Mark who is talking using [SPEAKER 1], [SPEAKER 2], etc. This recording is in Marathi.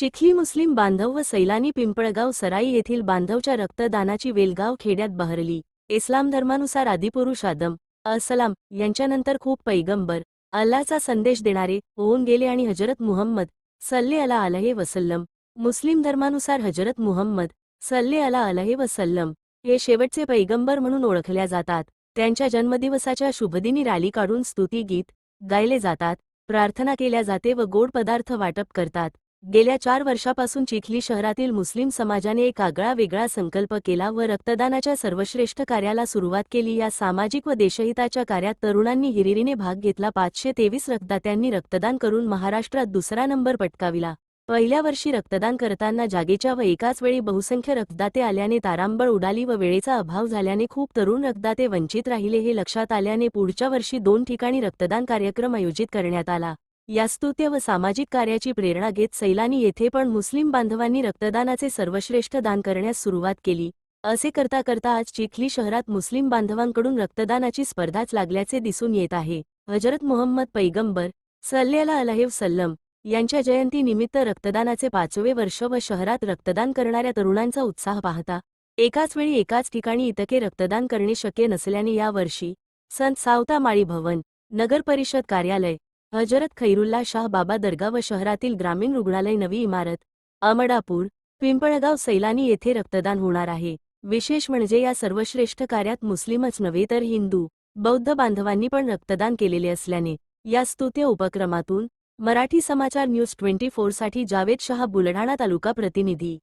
[SPEAKER 1] चिखली मुस्लिम बांधव व सैलानी पिंपळगाव सराई येथील बांधवच्या रक्तदानाची वेलगाव खेड्यात बहरली. इस्लाम धर्मानुसार आदिपुरुष आदम असलाम यांच्यानंतर खूप पैगंबर. अल्लाचा संदेश देणारे होऊन गेले आणि हजरत मुहम्मद सल्ले अला अलहे वसल्लम. मुस्लिम धर्मानुसार हजरत मुहम्मद सल्ले अला अलहे वसल्लम हे शेवटचे पैगंबर म्हणून ओळखल्या जातात. त्यांच्या जन्मदिवसाच्या शुभदिनी रॅली काढून स्तुतीगीत गायले जातात प्रार्थना केल्या जाते व गोड पदार्थ वाटप करतात. गेल्या चार वर्षापासून चिखली शहरातील मुस्लिम समाजाने एक आगळा वेगळा संकल्प केला व रक्तदानाच्या सर्वश्रेष्ठ कार्याला सुरुवात केली. या सामाजिक व देशहिताच्या कार्यात तरुणांनी हिरिरीने भाग घेतला. पाचशे तेवीस रक्तदात्यांनी रक्तदान करून महाराष्ट्रात दुसरा नंबर पटकाविला. पहिल्या वर्षी रक्तदान करताना जागेच्या व एकाच वेळी बहुसंख्य रक्तदाते आल्याने तारांबळ उडाली व वेळेचा अभाव झाल्याने खूप तरुण रक्तदाते वंचित राहिले हे लक्षात आल्याने पुढच्या वर्षी दोन ठिकाणी रक्तदान कार्यक्रम आयोजित करण्यात आला. या स्तुत्य व सामाजिक कार्याची प्रेरणा घेत सैलानी येथे पण मुस्लिम बांधवांनी रक्तदानाचे सर्वश्रेष्ठ दान करण्यास सुरुवात केली. असे करता करता आज चिखली शहरात मुस्लिम बांधवांकडून रक्तदानाची स्पर्धाच लागल्याचे दिसून येत आहे. हजरत मोहम्मद पैगंबर सल्लेला अलहेव सल्लम यांच्या जयंतीनिमित्त रक्तदानाचे पाचवे वर्ष व शहरात रक्तदान करणाऱ्या तरुणांचा उत्साह पाहता. एकाच वेळी एकाच ठिकाणी इतके रक्तदान करणे शक्य नसल्याने यावर्षी संत सावता माळी भवन नगर परिषद कार्यालय हजरत खैरुल्ला शाह बाबा दर्गा व शहरातील ग्रामीण रुग्णालय नवी इमारत अमडापूर पिंपळगाव सैलानी येथे रक्तदान होणार आहे. विशेष म्हणजे या सर्वश्रेष्ठ कार्यात मुस्लिमच नव्हे तर हिंदू बौद्ध बांधवांनी पण रक्तदान केलेले असल्याने या स्तुत्य उपक्रमातून मराठी समाचार न्यूज ट्वेंटी फोरसाठी जावेद शहा बुलढाणा तालुका प्रतिनिधी.